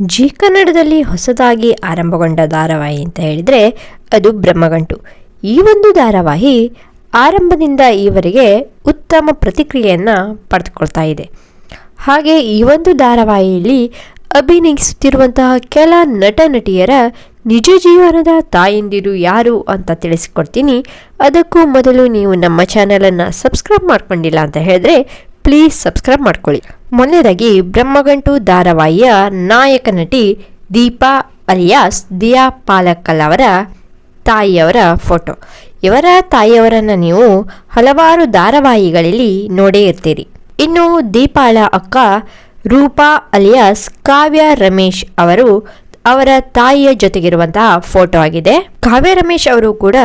G ಕನ್ನಡದಲ್ಲಿ ಹೊಸದಾಗಿ ಆರಂಭಗೊಂಡ ಧಾರಾವಾಹಿ ಅಂತ ಹೇಳಿದರೆ ಅದು ಬ್ರಹ್ಮಗಂಟು. ಈ ಒಂದು ಧಾರಾವಾಹಿ ಆರಂಭದಿಂದ ಈವರೆಗೆ ಉತ್ತಮ ಪ್ರತಿಕ್ರಿಯೆಯನ್ನು ಪಡೆದುಕೊಳ್ತಾ ಇದೆ. ಹಾಗೆ ಈ ಒಂದು ಧಾರಾವಾಹಿಯಲ್ಲಿ ಅಭಿನಯಿಸುತ್ತಿರುವಂತಹ ಕೆಲ ನಟ ನಟಿಯರ ನಿಜ ಜೀವನದ ತಾಯಂದಿರು ಯಾರು ಅಂತ ತಿಳಿಸಿಕೊಡ್ತೀನಿ. ಅದಕ್ಕೂ ಮೊದಲು ನೀವು ನಮ್ಮ ಚಾನಲನ್ನು ಸಬ್ಸ್ಕ್ರೈಬ್ ಮಾಡ್ಕೊಂಡಿಲ್ಲ ಅಂತ ಹೇಳಿದ್ರೆ ಪ್ಲೀಸ್ ಸಬ್ಸ್ಕ್ರೈಬ್ ಮಾಡ್ಕೊಳ್ಳಿ. ಮೊನ್ನೆದಾಗಿ ಬ್ರಹ್ಮಗಂಟು ಧಾರಾವಾಹಿಯ ನಾಯಕ ನಟಿ ದೀಪಾ ಅಲಿಯಾಸ್ ದಿಯಾ ಪಾಲಕ್ಕಲ್ ಅವರ ತಾಯಿಯವರ ಫೋಟೋ. ಇವರ ತಾಯಿಯವರನ್ನು ನೀವು ಹಲವಾರು ಧಾರಾವಾಹಿಗಳಲ್ಲಿ ನೋಡೇ ಇರ್ತೀರಿ. ಇನ್ನು ದೀಪಾಳ ಅಕ್ಕ ರೂಪಾ ಅಲಿಯಾಸ್, ಕಾವ್ಯ ರಮೇಶ್ ಅವರು ಅವರ ತಾಯಿಯ ಜೊತೆಗಿರುವಂತಹ ಫೋಟೋ ಆಗಿದೆ. ಕಾವ್ಯ ರಮೇಶ್ ಅವರು ಕೂಡ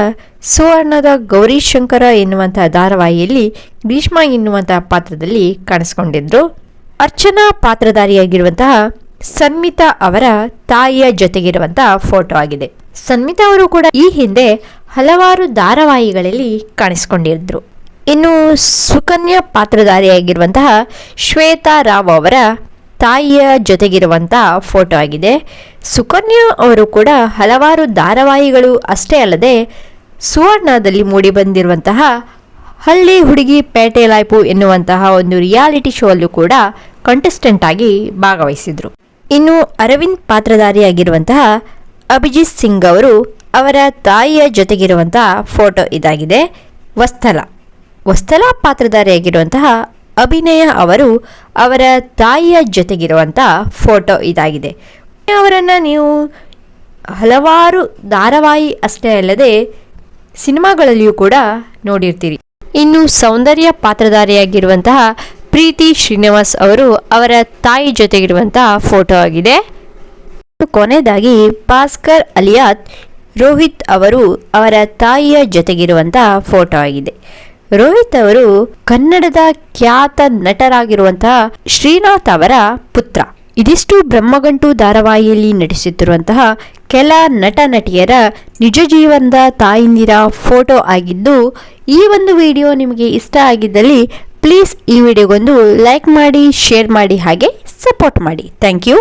ಸುವರ್ಣದ ಗೌರಿ ಶಂಕರ ಎನ್ನುವಂತಹ ಧಾರಾವಾಹಿಯಲ್ಲಿ ಭೀಷ್ಮ ಎನ್ನುವಂತಹ ಪಾತ್ರದಲ್ಲಿ ಕಾಣಿಸ್ಕೊಂಡಿದ್ರು. ಅರ್ಚನಾ ಪಾತ್ರಧಾರಿಯಾಗಿರುವಂತಹ ಸನ್ಮಿತಾ ಅವರ ತಾಯಿಯ ಜೊತೆಗಿರುವಂತಹ ಫೋಟೋ ಆಗಿದೆ. ಸನ್ಮಿತಾ ಅವರು ಕೂಡ ಈ ಹಿಂದೆ ಹಲವಾರು ಧಾರಾವಾಹಿಗಳಲ್ಲಿ ಕಾಣಿಸ್ಕೊಂಡಿದ್ರು. ಇನ್ನು ಸುಕನ್ಯಾ ಪಾತ್ರಧಾರಿಯಾಗಿರುವಂತಹ ಶ್ವೇತಾ ರಾವ್ ಅವರ ತಾಯಿಯ ಜೊತೆಗಿರುವಂತಹ ಫೋಟೋ ಆಗಿದೆ. ಸುಕನ್ಯಾ ಅವರು ಕೂಡ ಹಲವಾರು ಧಾರಾವಾಹಿಗಳು ಅಷ್ಟೇ ಅಲ್ಲದೆ ಸುವರ್ಣದಲ್ಲಿ ಮೂಡಿಬಂದಿರುವಂತಹ ಹಳ್ಳಿ ಹುಡುಗಿ ಪೇಟೆ ಲಾಯ್ಪು ಎನ್ನುವಂತಹ ಒಂದು ರಿಯಾಲಿಟಿ ಶೋ ಅಲ್ಲೂ ಕೂಡ ಕಂಟೆಸ್ಟೆಂಟ್ ಆಗಿ ಭಾಗವಹಿಸಿದ್ರು. ಇನ್ನು ಅರವಿಂದ್ ಪಾತ್ರಧಾರಿಯಾಗಿರುವಂತಹ ಅಭಿಜಿತ್ ಸಿಂಗ್ ಅವರು ಅವರ ತಾಯಿಯ ಜೊತೆಗಿರುವಂತಹ ಫೋಟೋ ಇದಾಗಿದೆ. ವಸ್ತಲ. ವಸ್ತಲ ಪಾತ್ರಧಾರಿಯಾಗಿರುವಂತಹ ಅಭಿನಯ ಅವರು ಅವರ ತಾಯಿಯ ಜೊತೆಗಿರುವಂತಹ ಫೋಟೋ ಇದಾಗಿದೆ. ಅವರನ್ನು ನೀವು ಹಲವಾರು ಧಾರಾವಾಹಿ ಅಷ್ಟೇ ಅಲ್ಲದೆ ಸಿನಿಮಾಗಳಲ್ಲಿಯೂ ಕೂಡ ನೋಡಿರ್ತೀರಿ. ಇನ್ನು ಸೌಂದರ್ಯ ಪಾತ್ರಧಾರಿಯಾಗಿರುವಂತಹ ಪ್ರೀತಿ ಶ್ರೀನಿವಾಸ್ ಅವರು ಅವರ ತಾಯಿ ಜೊತೆಗಿರುವಂತಹ ಫೋಟೋ ಆಗಿದೆ. ಕೊನೆಯದಾಗಿ ಭಾಸ್ಕರ್ ಅಲಿಯಾತ್ ರೋಹಿತ್ ಅವರು ಅವರ ತಾಯಿಯ ಜೊತೆಗಿರುವಂತಹ ಫೋಟೋ ಆಗಿದೆ. ರೋಹಿತ್ ಅವರು ಕನ್ನಡದ ಖ್ಯಾತ ನಟರಾಗಿರುವಂತಹ ಶ್ರೀನಾಥ್ ಅವರ ಪುತ್ರ. ಇದಿಷ್ಟು ಬ್ರಹ್ಮಗಂಟು ಧಾರಾವಾಹಿಯಲ್ಲಿ ನಟಿಸುತ್ತಿರುವಂತಹ ಕೆಲ ನಟ ನಟಿಯರ ನಿಜ ಜೀವನದ ತಾಯಿಂದಿರ ಫೋಟೋ ಆಗಿದ್ದು, ಈ ಒಂದು ವಿಡಿಯೋ ನಿಮಗೆ ಇಷ್ಟ ಆಗಿದ್ದಲ್ಲಿ ಪ್ಲೀಸ್ ಈ ವಿಡಿಯೋಗೊಂದು ಲೈಕ್ ಮಾಡಿ, ಶೇರ್ ಮಾಡಿ ಹಾಗೆ ಸಪೋರ್ಟ್ ಮಾಡಿ. Thank you.